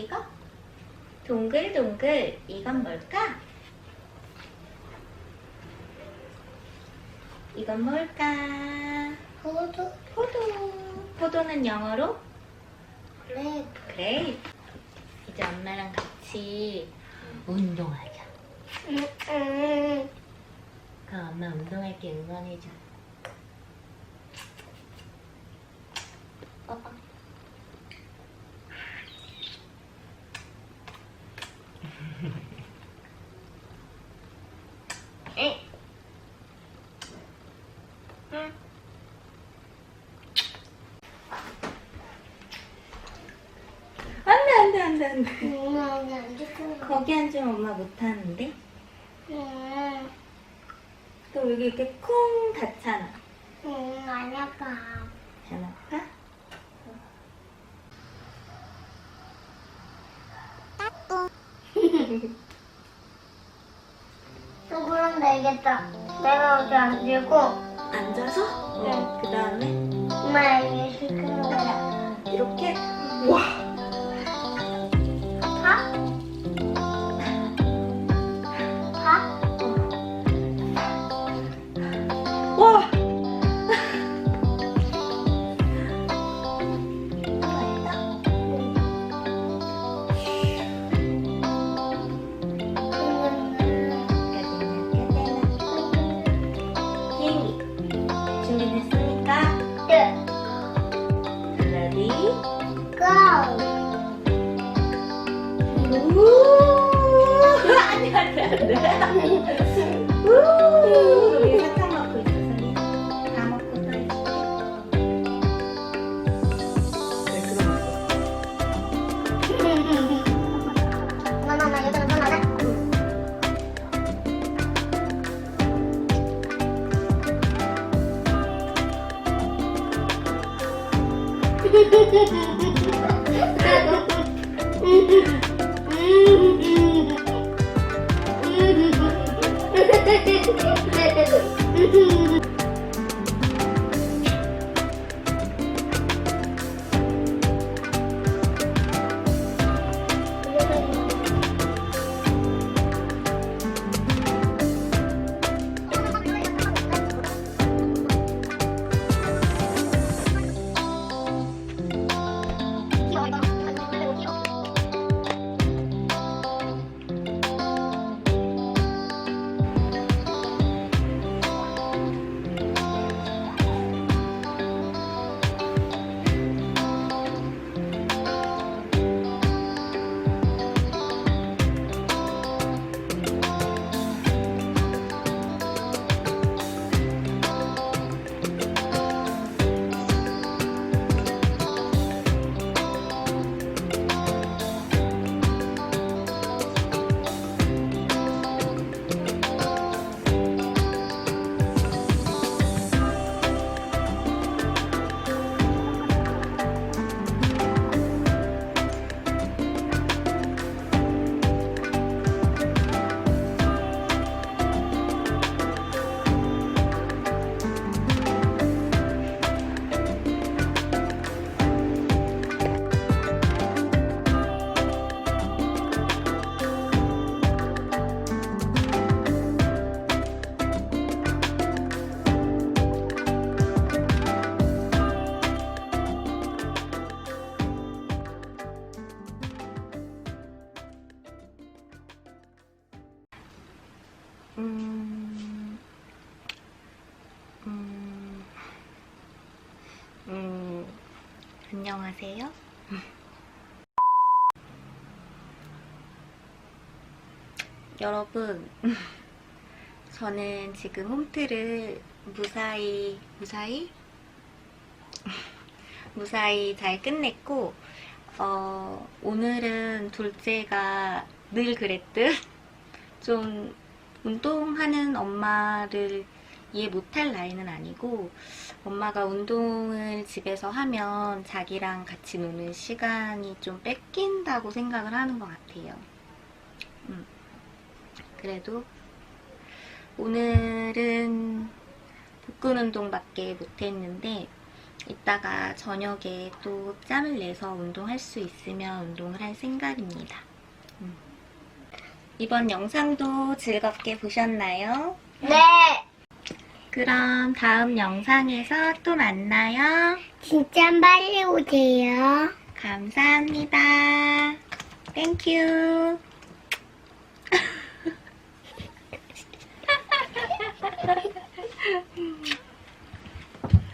이거? 동글동글 이건 뭘까? 이건 뭘까? 포도 포도 포도는 영어로 레드 그래 이제 엄마랑 같이 운동하자 음, 음. 그럼 엄마 운동할 때 응원해줘 어, 어. 응. 응. 안돼 안돼 안돼 안돼 엄마 여기 앉을 거기 앉으면 엄마 못하는데 음, 또 여기 이렇게 콩 닿잖아 음, 안 아파. 안 아파? 되겠다. 내가 여기 앉고 앉아서? 네. 그 다음에 엄마 여기 시키는 거야. 이렇게 와 파? 파? 우 안돼 안돼 안돼 우 여기 사탕 고 음, 음, 음, 안녕하세요. 여러분, 저는 지금 홈트를 무사히, 무사히? 무사히 잘 끝냈고, 어, 오늘은 둘째가 늘 그랬듯 좀 운동하는 엄마를 이해 못할 나이는 아니고 엄마가 운동을 집에서 하면 자기랑 같이 노는 시간이 좀 뺏긴다고 생각을 하는 것 같아요. 음. 그래도 오늘은 복근 운동밖에 못했는데 이따가 저녁에 또 짬을 내서 운동할 수 있으면 운동을 할 생각입니다. 음. 이번 영상도 즐겁게 보셨나요? 네. 그럼 다음 영상에서 또 만나요. 진짜 빨리 오세요. 감사합니다. 땡큐.